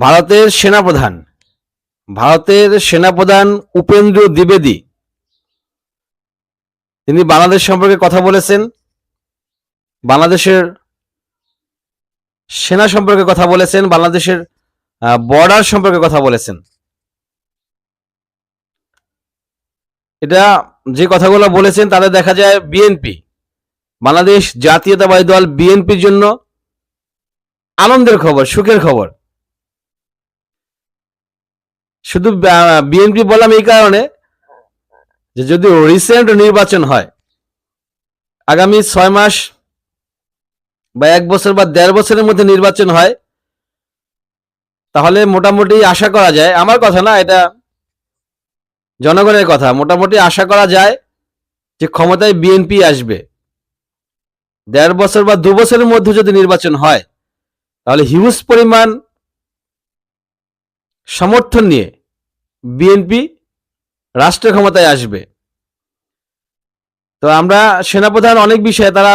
ভারতের সেনাপ্রধান। ভারতের সেনাপ্রধান উপেন্দ্র দ্বিবেদী। তিনি বাংলাদেশ সম্পর্কে কথা বলেছেন। বাংলাদেশের সেনা সম্পর্কে কথা বলেছেন। বাংলাদেশের বর্ডার সম্পর্কে কথা বলেছেন। এটা যে কথাগুলো বলেছেন তাতে দেখা যায় বিএনপি। বাংলাদেশ জাতীয়তাবাদী দল বিএনপির জন্য আনন্দের খবর, সুখের খবর। শুধু বিএনপি বললাম এই কারণে যে যদি রিসেন্ট নির্বাচন হয়, আগামী ছয় মাস বা এক বছর বা দেড় বছরের মধ্যে নির্বাচন হয়, তাহলে মোটামুটি আশা করা যায়, আমার কথা না, এটা জনগণের কথা, মোটামুটি আশা করা যায় যে ক্ষমতায় বিএনপি আসবে। দেড় বছর বা দু বছরের মধ্যে যদি নির্বাচন হয়, তাহলে হিউজ পরিমাণ সমর্থন নিয়ে বিএনপি রাষ্ট্র ক্ষমতায় আসবে। তো আমরা সেনাপ্রধান অনেক বিষয়ে, তারা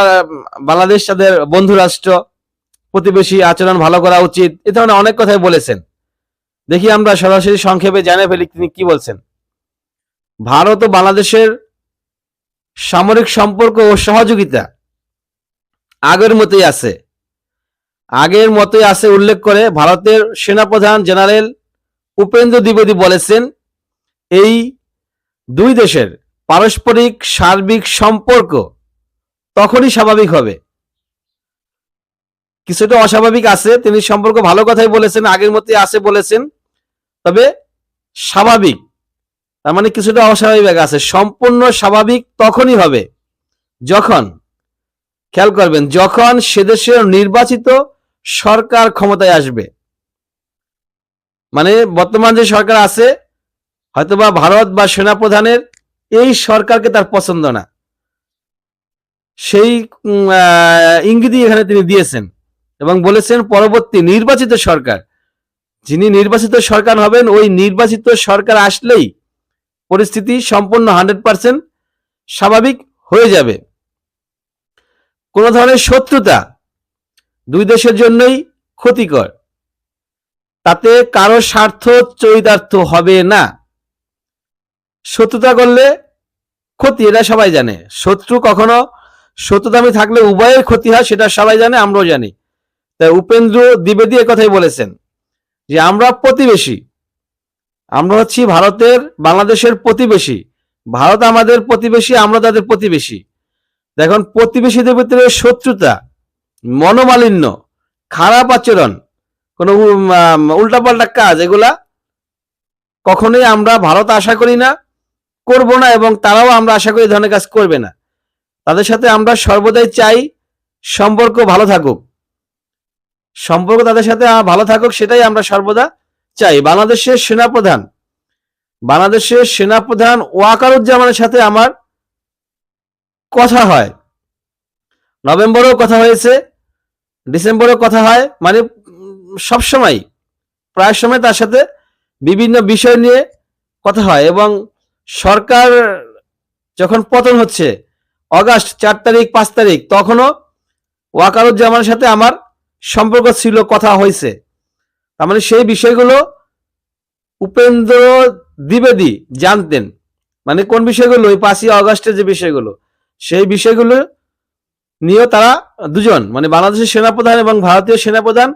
বাংলাদেশ তাদের বন্ধু রাষ্ট্র, প্রতিবেশী আচরণ ভালো করা উচিত, এ ধরনের অনেক কথাই বলেছেন। দেখি আমরা সরাসরি সংক্ষেপে জানিয়ে ফেলি তিনি কি বলছেন। ভারত ও বাংলাদেশের সামরিক সম্পর্ক ও সহযোগিতা আগের মতোই আছে। আগের মতোই আছে উল্লেখ করে ভারতের সেনাপ্রধান জেনারেল উপেন্দ্র দ্বিবেদী বলেছেন, এই দুই দেশের পারস্পরিক সার্বিক সম্পর্ক তখনই স্বাভাবিক হবে। কিছুটা অস্বাভাবিক আছে, তিনি সম্পর্ক ভালো কথাই বলেছেন, আগের মতোই আছে বলেছেন, তবে স্বাভাবিক, তার মানে কিছুটা অস্বাভাবিক আছে, সম্পূর্ণ স্বাভাবিক তখনই হবে, যখন, খেয়াল করবেন, যখন সেদেশের নির্বাচিত সরকার ক্ষমতায় আসবে। মানে বর্তমান যে সরকার আছে, হয়তোবা ভারত বা সেনাপ্রধানের এই সরকারকে তার পছন্দ না। সেই ইঙ্গিতই এখানে তিনি দিয়েছেন এবং বলেছেন পরবর্তী নির্বাচিত সরকার, যিনি নির্বাচিত সরকার হবেন, ওই নির্বাচিত সরকার আসলেই পরিস্থিতি সম্পূর্ণ হান্ড্রেড পার্সেন্ট স্বাভাবিক হয়ে যাবে। কোনো ধরনের শত্রুতা দুই দেশের জন্যই ক্ষতিকর। তাতে কারও স্বার্থ চরিতার্থ হবে না। শত্রুতা করলে ক্ষতি, এটা সবাই জানে। শত্রু কখনো শত্রুতামি থাকলে উভয়ের ক্ষতি হয়, সেটা সবাই জানে, আমরাও জানি। তাই উপেন্দ্র দ্বিবেদী কথাই বলেছেন যে, আমরা প্রতিবেশী। আমরা হচ্ছি ভারতের, বাংলাদেশের প্রতিবেশী। ভারত আমাদের প্রতিবেশী, আমরা তাদের প্রতিবেশী। দেখুন, প্রতিবেশীদের ভিতরে শত্রুতা, মনোমালিন্য, খারাপ আচরণ কোনো উল্টাপাল্টা কাজ, এগুলা কখনোই আমরা ভারত আশা করি না, করব না, এবং তারাও আমরা আশা করি ধরনের কাজ করবে না। তাদের সাথে আমরা সর্বদাই চাই সম্পর্ক ভালো থাকুক। সম্পর্ক তাদের সাথে ভালো থাকুক, সেটাই আমরা সর্বদা চাই। বাংলাদেশের সেনাপ্রধান বাংলাদেশের সেনাপ্রধান ওয়াকারুজ্জামানের সাথে আমার কথা হয়। নভেম্বরেও কথা হয়েছে, ডিসেম্বরেও কথা হয় মানে সব সময় প্রায় সময় তার সাথে বিভিন্ন বিষয় নিয়ে কথা হয় এবং সরকার যখন পতন হচ্ছে, অগাস্ট চার তারিখ, পাঁচ তারিখ, তখনও ওয়াকারুজ্জামানের সাথে আমার সম্পর্ক ছিল, কথা হয়েছে। তার মানে সেই বিষয়গুলো উপেন্দ্র দ্বিবেদী জানতেন। মানে কোন বিষয়গুলো? ওই পাঁচই অগস্টের যে বিষয়গুলো, সেই বিষয়গুলো নিয়েও তারা দুজন মানে বাংলাদেশের সেনাপ্রধান এবং ভারতীয় সেনাপ্রধান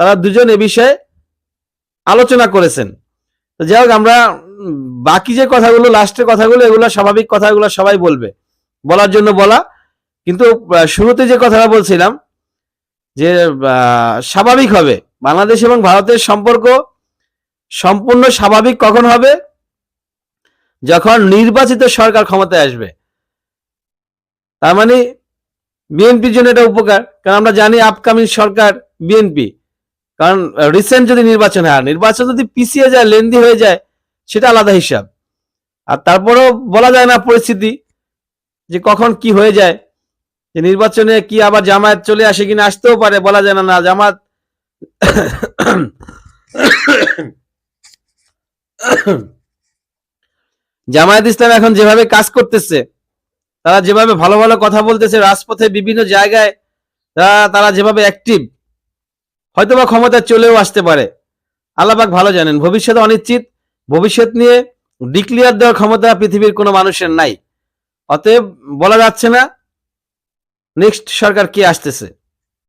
তারা দুজন এ বিষয়ে আলোচনা করেছেন। তো যাই হোক, আমরা বাকি যে কথাগুলো লাস্টের কথাগুলো, এগুলো স্বাভাবিক কথাগুলো সবাই বলবে। বলার জন্য বলা। কিন্তু শুরুতে যে কথাটা বলছিলাম, যে স্বাভাবিক হবে। বাংলাদেশ এবং ভারতের সম্পর্ক সম্পূর্ণ স্বাভাবিক কখন হবে? যখন নির্বাচিত সরকার ক্ষমতায় আসবে। তার মানে বিএনপির জন্য এটা উপকার। কারণ আমরা জানি আপকামিং সরকার বিএনপি। কারণ রিসেন্ট যদি নির্বাচন হয় নির্বাচন যদি পিছিয়ে যায় লেন্দি হয়ে যায়, সেটা আলাদা হিসাব। আর তারপরেও বলা যায় না পরিস্থিতি, যে কখন কি হয়ে যায়, যে নির্বাচনে কি আবার জামায়াত চলে আসে কিনা আসতেও পারে, বলা যায় না না জামাত জামায়াত ইসলাম এখন যেভাবে কাজ করতেছে, তারা যেভাবে ভালো ভালো কথা বলতেছে, রাজপথে বিভিন্ন জায়গায়, তারা তারা যেভাবে অ্যাক্টিভ হয়তোবা ক্ষমতা চলেও আসতে পারে। আল্লাপাক ভালো জানেন, ভবিষ্যৎ অনিশ্চিত। ভবিষ্যৎ নিয়ে ডিক্লিয়ার দেওয়ার ক্ষমতা পৃথিবীর কোনো মানুষের নাই। অতএব বলা যাচ্ছে না নেক্সট সরকার কে আসতেছে।